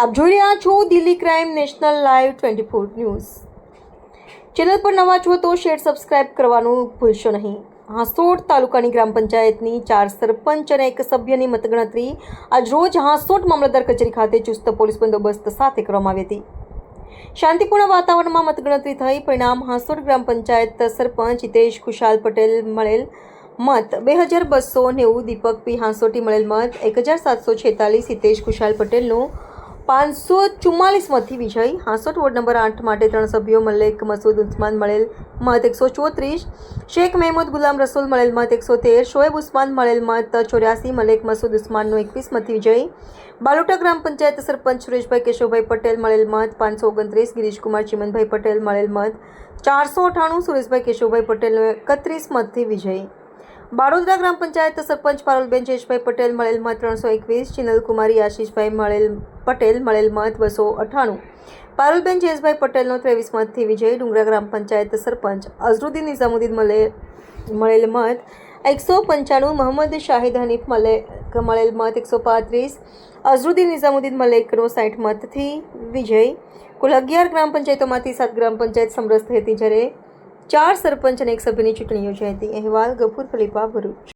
આપ જોઈ રહ્યા છો Delhi crime national live twenty four news. Channel પર નવા છો તો શેર સબસ્ક્રાઇબ કરવાનું ભૂલશો નહીં. હાંસોટ તાલુકાની ગ્રામ પંચાયતની ચાર સરપંચ અને એક સભ્યની મતગણતરી આજ રોજ હાંસોટ મામલતદાર કચેરી ખાતે ચુસ્ત પોલીસ બંદોબસ્ત સાથે કરવામાં આવી હતી. શાંતિપૂર્ણ વાતાવરણમાં મતગણતરી થઈ પરિણામ હાંસોટ ગ્રામ પંચાયત સરપંચ હિતેશ ખુશાલ પટેલ મળેલ મત બે હજાર બસો નેવું દીપક પી હાંસોટી મળેલ મત એક હજાર સાતસો છેતાલીસ હિતેશ ખુશાલ પટેલનો પાંચસો ચુમ્માલીસમાંથી વિષય હાંસોટ વોર્ડ નંબર આઠ માટે ત્રણ સભ્યો મલેક, મસૂદ, ઉસ્માન મળેલ મત એકસો ચોત્રીસ, શેખ મહેમૂદ, ગુલામ રસૂલ મળેલ મત એકસો તેર, શોએબ ઉસ્માન મળેલ મત ચોર્યાસી, મલેક, મસૂદ, ઉસ્માનનો એકવીસમાંથી વિજય. બાલોટા ગ્રામ પંચાયત સરપંચ સુરેશભાઈ કેશવભાઈ પટેલ મળેલ મત પાંચસો ઓગણત્રીસ, ગિરીશકુમાર ચિમનભાઈ પટેલ મળેલ મત ચારસો અઠાણું સુરેશભાઈ કેશવભાઈ પટેલનો એકત્રીસ મતથી વિજય. બારોદરા ગ્રામ પંચાયત સરપંચ પારુલબેન જયેશભાઈ પટેલ, મળેલ મત ત્રણસો એકવીસ, ચિનલકુમારી આશીષભાઈ, મળેલ પટેલ, મળેલ મત બસો અઠ્ઠાણું. પારુલબેન જયેશભાઈ પટેલનો ત્રેવીસ મતથી વિજય, ડુંગરા ગ્રામ પંચાયત સરપંચ અઝરુદ્દીન નિઝામુદ્દીન, મળે મળેલ મત એકસો પંચાણું, મોહમ્મદ શાહિદ હનીફ, મળે મળેલ મત એકસો પાંત્રીસ. અઝરુદ્દીન નિઝામુદ્દીન મલેકનો સાઠ મતથી વિજય. કુલ અગિયાર ગ્રામ પંચાયતોમાંથી સાત ગ્રામ પંચાયત સમરસ થઈ હતી જ્યારે ચાર સરપંચ અને એક સભ્યની ચૂંટણી યોજાઈ હતી. અહેવાલ ગફૂર ફલીપા ભરૂચ.